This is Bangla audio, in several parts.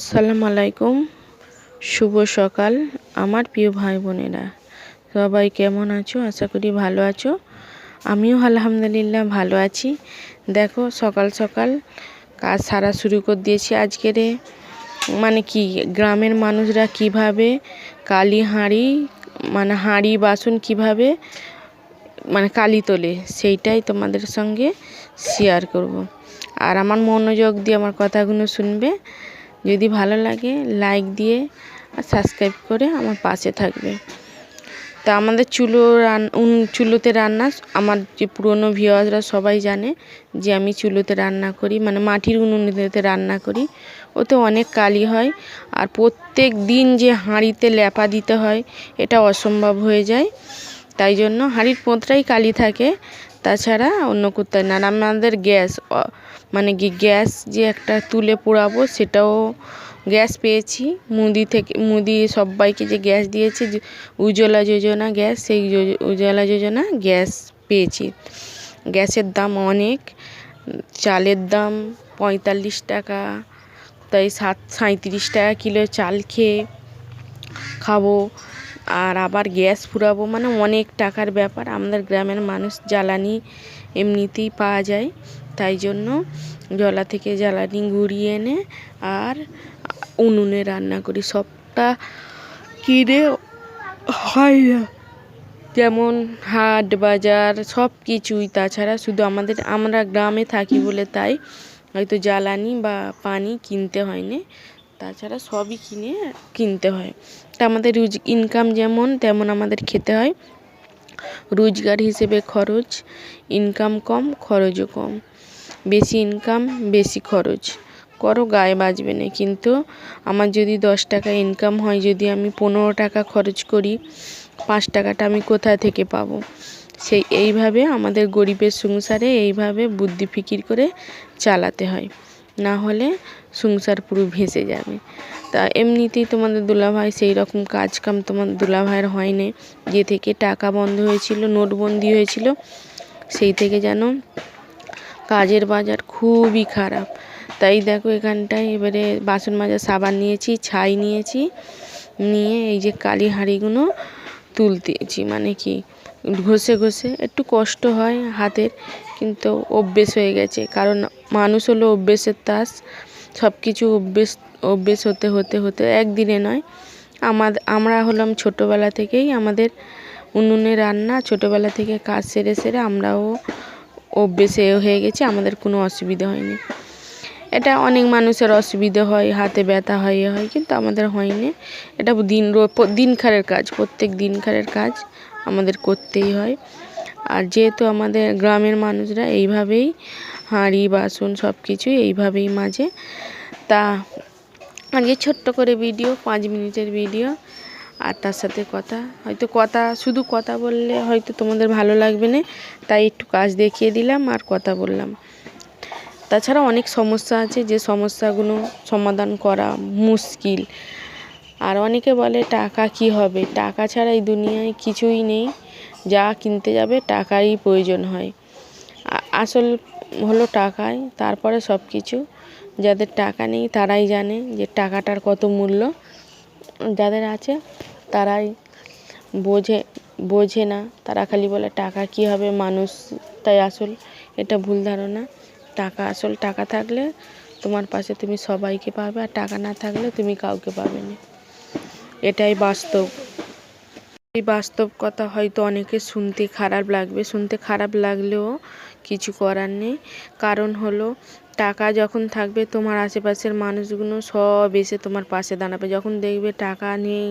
আসসালামু আলাইকুম। শুভ সকাল আমার প্রিয় ভাই বোনেরা। সবাই কেমন আছো? আশা করি ভালো আছো। আমিও আলহামদুলিল্লাহ ভালো আছি। দেখো, সকাল সকাল কাজ সারা শুরু করে দিয়েছি আজকেরে মানে কি, গ্রামের মানুষরা কীভাবে কালী হাঁড়ি মানে হাঁড়ি, বাসন কীভাবে মানে কালি তোলে, সেইটাই তোমাদের সঙ্গে শেয়ার করব। আর আমার মনোযোগ দিয়ে আমার কথাগুলো শুনবে। যদি ভালো লাগে লাইক দিয়ে আর সাবস্ক্রাইব করে আমার পাশে থাকবে। তা আমাদের চুলো রান চুলোতে রান্না, আমার যে পুরনো ভিওয়ার্সরা সবাই জানে যে আমি চুলোতে রান্না করি মানে মাটির উনুনেতে রান্না করি। ওতে অনেক কালি হয় আর প্রত্যেক দিন যে হাঁড়িতে ল্যাপা দিতে হয়, এটা অসম্ভব হয়ে যায়। তাই জন্য হাঁড়ির পোঁতটাই কালি থাকে। তাছাড়া অন্য কোথায় না আর আমাদের গ্যাস মানে কি গ্যাস যে একটা তুলে পোড়াবো সেটাও গ্যাস পেয়েছি। মুদি থেকে, মুদি সবাইকে যে গ্যাস দিয়েছে উজ্জ্বলা যোজনা গ্যাস, সেই উজ্জ্বলা যোজনা গ্যাস পেয়েছি। গ্যাসের দাম অনেক, চালের দাম পঁয়তাল্লিশ টাকা, তাই সাত, সাঁইত্রিশ টাকা কিলো চাল খেয়ে খাব। আর আবার গ্যাস ফুরাবো মানে অনেক টাকার ব্যাপার। আমাদের গ্রামের মানুষ জ্বালানি এমনিতেই পাওয়া যায়, তাই জন্য জলা থেকে জ্বালানি ঘুরিয়ে এনে আর উনুনে রান্না করি। সবটা কিনে হয় না। যেমন হাট বাজার সব কিছুই তাছাড়া শুধু আমাদের, আমরা গ্রামে থাকি বলে তাই। হয়তো জ্বালানি বা পানি কিনতে হয় না তাছাড়া সবই কিনে কিনতে হয়। তা আমাদের রোজ ইনকাম যেমন, তেমন আমাদের খেতে হয়। রোজগার হিসেবে খরচ ইনকাম কম, খরচও কম। বেশি ইনকাম বেশি খরচ। করো, গায়ে বাজবে না। কিন্তু আমার যদি দশ টাকা ইনকাম হয়, যদি আমি পনেরো টাকা খরচ করি, পাঁচ টাকাটা আমি কোথা থেকে পাবো? সেই, এইভাবে আমাদের গরিবের সংসারে এইভাবে বুদ্ধি ফিকির করে চালাতে হয়। না হলে সংসার পুরো ভেসে যাবে। তা এমনিতেই তোমাদের দুলাভাই সেই রকম কাজ কাম তোমার দুলাভাইয়ের হয়নি। যে থেকে টাকা বন্ধ হয়েছিল নোটবন্দি হয়েছিল, সেই থেকে যেন কাজের বাজার খুবই খারাপ। তাই দেখো এখানটায় এবারে বাসন মাজার সাবান নিয়েছি, ছাই নিয়েছি, নিয়ে এই যে কালি হাঁড়িগুলো তুলতেছি। মানে কি, ঘষে ঘষে একটু কষ্ট হয় হাতের, কিন্তু অভ্যেস হয়ে গেছে। কারণ মানুষ হলো অভ্যেসের তাস সব কিছু অভ্যেস অভ্যেস হতে হতে হতে একদিনে নয়। আমাদ, আমরা হলাম ছোটোবেলা থেকেই আমাদের উনুনে রান্না, ছোটোবেলা থেকে কাজ সেরে সেরে আমরাও অভ্যেসে হয়ে গেছি, আমাদের কোনো অসুবিধা হয়নি। এটা অনেক মানুষের অসুবিধে হয়, হাতে ব্যথা হয় হয়, কিন্তু আমাদের হয়নি। এটা দিন দিনখারের কাজ, প্রত্যেক দিনখারের কাজ আমাদের করতেই হয়। আর যেহেতু আমাদের গ্রামের মানুষরা এইভাবেই হাঁড়ি, বাসন সব কিছুই এইভাবেই মাজে তা আজকে ছোট্ট করে ভিডিও পাঁচ মিনিটের ভিডিও আর তার সাথে কথা। হয়তো কথা, শুধু কথা বললে হয়তো তোমাদের ভালো লাগবে না, তাই একটু কাজ দেখিয়ে দিলাম আর কথা বললাম। তাছাড়া অনেক সমস্যা আছে, যে সমস্যাগুলো সমাধান করা মুশকিল। আর অনেকে বলে, টাকা কি হবে? টাকা ছাড়া এই দুনিয়ায় কিছুই নেই। যা কিনতে যাবে, টাকারই প্রয়োজন হয়। আসল হলো টাকায়, তারপরে সব কিছু যাদের টাকা নেই তারাই জানে যে টাকাটার কত মূল্য। যাদের আছে তারাই বোঝে বোঝে না। তারা খালি বলে, টাকা কী হবে মানুষ তাই আসল? এটা ভুল ধারণা। টাকা আসল, টাকা থাকলে তোমার পাশে তুমি সবাইকে পাবে আর টাকা না থাকলে তুমি কাউকে পাবে না। এটাই বাস্তব। এই বাস্তব কথা হয়তো অনেকে শুনতে খারাপ লাগবে। শুনতে খারাপ লাগলেও কিছু করার নেই। কারণ হলো, টাকা যখন থাকবে, তোমার আশেপাশের মানুষগুলো সব এসে তোমার পাশে দাঁড়াবে। যখন দেখবে টাকা নেই,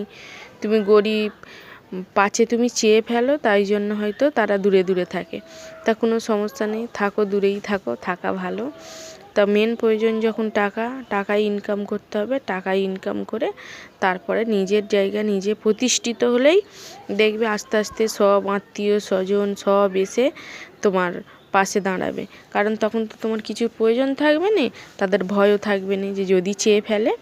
তুমি গরিব, পাছে তুমি চেয়ে ফেলো, তাই জন্য হয়তো তারা দূরে দূরে থাকে। তা কোনো সমস্যা নেই, থাকো দূরেই থাকো, থাকা ভালো। তা মেন প্রয়োজন যখন টাকা টাকাই ইনকাম করতে হবে টাকাই ইনকাম করে তারপরে নিজের জায়গা নিজে প্রতিষ্ঠিত হলেই দেখবে আস্তে আস্তে সব আত্মীয় স্বজন সব এসে তোমার পাশে দাঁড়াবে। কারণ তখন তো তোমার কিছু প্রয়োজন থাকবে না, তাদের ভয়ও থাকবে না যে যদি চেয়ে ফেলে,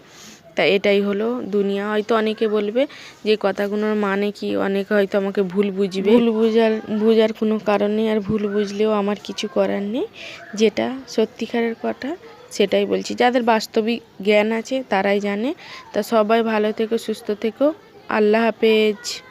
তা এটাই হলো দুনিয়া। হয়তো অনেকে বলবে যে কথাগুলোর মানে কি? অনেকে হয়তো আমাকে ভুল বুঝবে। ভুল বুঝার বুঝার কোনো কারণ নেই আর ভুল বুঝলেও আমার কিছু করার নেই। যেটা সত্যিকারের কথা, সেটাই বলছি। যাদের বাস্তবিক জ্ঞান আছে তারাই জানে। তা সবাই ভালো থেকো, সুস্থ থেকো। আল্লাহ হাফেজ।